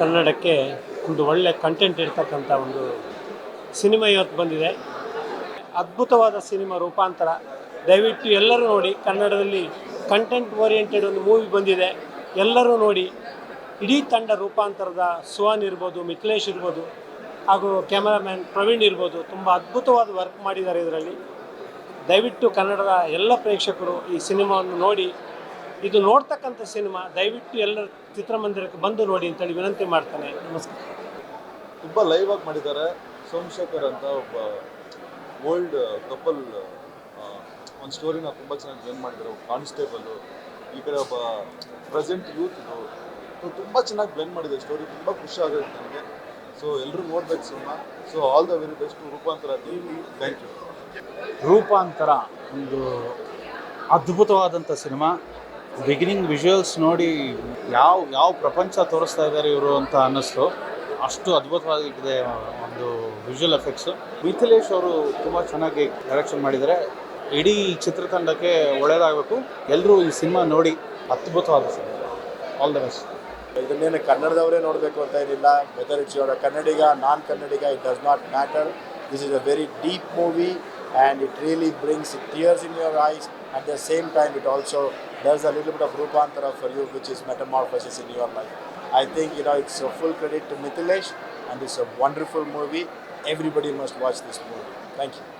ಕನ್ನಡಕ್ಕೆ ಒಂದು ಒಳ್ಳೆ ಕಂಟೆಂಟ್ ಇರ್ತಕ್ಕಂಥ ಒಂದು ಸಿನಿಮಾ ಇವತ್ತು ಬಂದಿದೆ. ಅದ್ಭುತವಾದ ಸಿನಿಮಾ ರೂಪಾಂತರ. ದಯವಿಟ್ಟು ಎಲ್ಲರೂ ನೋಡಿ, ಕನ್ನಡದಲ್ಲಿ ಕಂಟೆಂಟ್ ಓರಿಯೆಂಟೆಡ್ ಒಂದು ಮೂವಿ ಬಂದಿದೆ. ಎಲ್ಲರೂ ನೋಡಿ, ಇಡೀ ತಂಡ ರೂಪಾಂತರದ ಸುಹಾನ್ ಇರ್ಬೋದು, ಮಿಥಿಲೇಶ್ ಇರ್ಬೋದು, ಹಾಗೂ ಕ್ಯಾಮರಾಮ್ಯಾನ್ ಪ್ರವೀಣ್ ಇರ್ಬೋದು, ತುಂಬ ಅದ್ಭುತವಾದ ವರ್ಕ್ ಮಾಡಿದ್ದಾರೆ ಇದರಲ್ಲಿ. ದಯವಿಟ್ಟು ಕನ್ನಡದ ಎಲ್ಲ ಪ್ರೇಕ್ಷಕರು ಈ ಸಿನಿಮಾವನ್ನು ನೋಡಿ ಇದು ನೋಡ್ತಕ್ಕಂಥ ಸಿನಿಮಾ ದಯವಿಟ್ಟು ಎಲ್ಲ ಚಿತ್ರಮಂದಿರಕ್ಕೆ ಬಂದು ನೋಡಿ ಅಂತೇಳಿ ವಿನಂತಿ ಮಾಡ್ತಾನೆ. ನಮಸ್ಕಾರ. ತುಂಬ ಲೈವ್ ಆಗಿ ಮಾಡಿದ್ದಾರೆ ಸೋಮಶೇಖರ್ ಅಂತ ಒಬ್ಬ ಓಲ್ಡ್ ಕಪಲ್ ಒಂದು ಸ್ಟೋರಿನ ತುಂಬ ಚೆನ್ನಾಗಿ ಬ್ಲೆಂಡ್ ಮಾಡಿದ್ದಾರೆ. ಒಬ್ಬ ಕಾನ್ಸ್ಟೇಬಲು ಈ ಕಡೆ ಒಬ್ಬ ಪ್ರೆಸೆಂಟ್ ಯೂತ್ ಇದು. ತುಂಬ ಚೆನ್ನಾಗಿ ಬ್ಲೆಂಡ್ ಮಾಡಿದೆ ಸ್ಟೋರಿ ತುಂಬ ಖುಷಿ ಆಗುತ್ತೆ ನನಗೆ ಸೊ ಎಲ್ಲರೂ ನೋಡ್ಬೇಕು cinema. So all the very best Roopantara thank you Roopantara ಒಂದು ಅದ್ಭುತವಾದಂಥ ಸಿನಿಮಾ. ಬಿಗಿನಿಂಗ್ ವಿಜುವಲ್ಸ್ ನೋಡಿ ಯಾವ ಯಾವ ಪ್ರಪಂಚ ತೋರಿಸ್ತಾ ಇದ್ದಾರೆ ಇವರು ಅಂತ ಅನ್ನಿಸ್ತು. ಅಷ್ಟು ಅದ್ಭುತವಾಗಿದೆ ಒಂದು ವಿಜುವಲ್ ಎಫೆಕ್ಟ್ಸು ಮಿಥಿಲೇಶ್ ಅವರು ತುಂಬ ಚೆನ್ನಾಗಿ ಡೈರೆಕ್ಷನ್ ಮಾಡಿದ್ದಾರೆ. ಇಡೀ ಚಿತ್ರತಂಡಕ್ಕೆ ಒಳ್ಳೆಯದಾಗಬೇಕು ಎಲ್ಲರೂ ಈ ಸಿನಿಮಾ ನೋಡಿ ಅದ್ಭುತವಾದ ಸಿನಿಮಾ ಆಲ್ ದ ಬೆಸ್ಟ್ ಇದನ್ನೇನು ಕನ್ನಡದವರೇ ನೋಡಬೇಕು ಅಂತ ಏನಿಲ್ಲ. Whether it's your Kannadiga non Kannadiga it does not matter this is a very deep movie and it really brings tears in your eyes At the same time, it also there's a little bit of Rupantara for you, which is metamorphosis in your life. I think you know it's a full credit to Mithilesh, and it's a wonderful movie. Everybody must watch this movie. Thank you.